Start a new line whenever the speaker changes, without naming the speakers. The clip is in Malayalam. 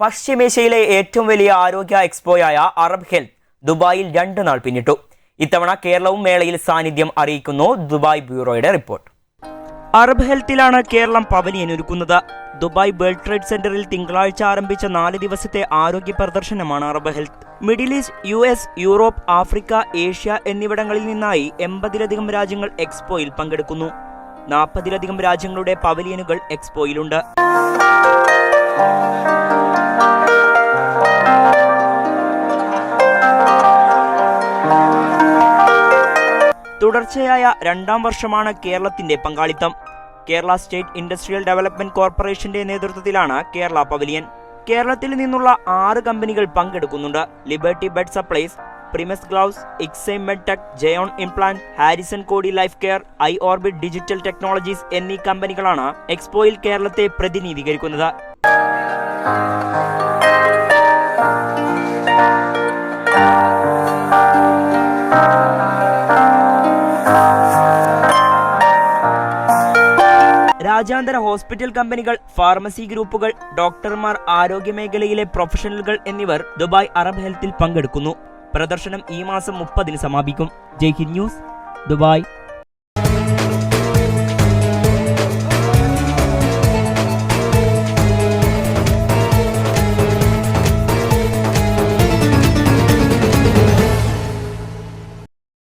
പശ്ചിമേഷ്യയിലെ ഏറ്റവും വലിയ ആരോഗ്യ എക്സ്പോയായ അറബ് ഹെൽത്ത് ദുബായിൽ രണ്ട് നാൾ പിന്നിട്ടു. ഇത്തവണ കേരളവും മേളയിൽ സാന്നിധ്യം അറിയിക്കുന്നു. ദുബായ് ബ്യൂറോയുടെ റിപ്പോർട്ട്. അറബ് ഹെൽത്തിലാണ് കേരളം പവലിയൻ ഒരുക്കുന്നത്. ദുബായ് വേൾഡ് ട്രേഡ് സെന്ററിൽ തിങ്കളാഴ്ച ആരംഭിച്ച നാല് ദിവസത്തെ ആരോഗ്യ പ്രദർശനമാണ് Arab health. Middle East U S Europe Africa Asia എന്നിവിടങ്ങളിൽ നിന്നായി എൺപതിലധികം രാജ്യങ്ങൾ എക്സ്പോയിൽ പങ്കെടുക്കുന്നു. നാൽപ്പതിലധികം രാജ്യങ്ങളുടെ പവലിയനുകൾ എക്സ്പോയിലുണ്ട്. തുടർച്ചയായ രണ്ടാം വർഷമാണ് കേരളത്തിന്റെ പങ്കാളിത്തം. കേരള സ്റ്റേറ്റ് ഇൻഡസ്ട്രിയൽ ഡെവലപ്മെന്റ് കോർപ്പറേഷന്റെ നേതൃത്വത്തിലാണ് കേരള പവലിയൻ. കേരളത്തിൽ നിന്നുള്ള ആറ് കമ്പനികൾ പങ്കെടുക്കുന്നുണ്ട്. Liberty bed supplies primus gloves ഇക്സൈം medtech Jayon implant Harrison Cody life care I orbit digital technologies എന്നീ കമ്പനികളാണ് എക്സ്പോയിൽ കേരളത്തെ പ്രതിനിധീകരിക്കുന്നത്. രാജ്യാന്തര ഹോസ്പിറ്റൽ കമ്പനികൾ ഫാർമസി ഗ്രൂപ്പുകൾ ഡോക്ടർമാർ ആരോഗ്യമേഖലയിലെ പ്രൊഫഷണലുകൾ എന്നിവർ ദുബായ് അറബ് ഹെൽത്തിൽ പങ്കെടുക്കുന്നു. പ്രദർശനം ഈ മാസം മുപ്പതിന് സമാപിക്കും. Jai Hind news Dubai.